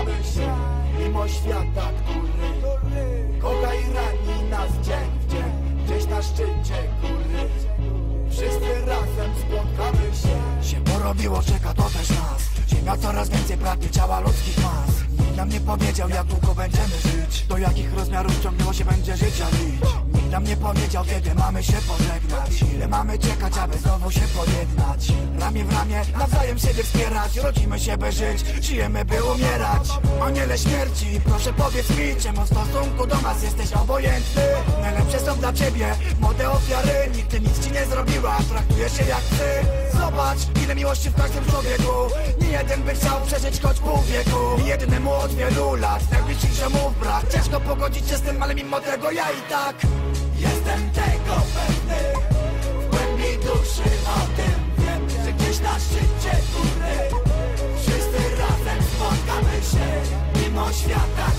spotkamy się Mimo świata, który kocha i rani nas dzień w dzień Gdzieś na szczycie góry. Wszyscy razem spotkamy się. Się porobiło, czeka to też nas. Ziemia coraz więcej pragnie ciała ludzkich mas. Nikt nam nie powiedział jak długo będziemy żyć. Do jakich rozmiarów ciągnęło się będzie życia lić nam nie powiedział kiedy mamy się pożegnać. Ile mamy czekać, aby znowu się pojednać? Ramię w ramię, nawzajem siebie wspierać. Rodzimy się by żyć, żyjemy by umierać. Aniele śmierci, proszę powiedz mi Czemu w stosunku do nas jesteś obojętny? Najlepsze są dla ciebie młode ofiary Nigdy nic ci nie zrobiła, traktujesz się jak ty. Zobacz, ile miłości w każdym człowieku. Nie jeden by chciał przeżyć choć pół wieku. Jednemu od wielu lat. Najbliższych ziomów brak. Ciężko pogodzić się z tym, ale mimo tego ja i tak Jestem tego pewny. W głębi duszy o tym wiem Że gdzieś na szczycie góry. Wszyscy razem spotkamy się Mimo świata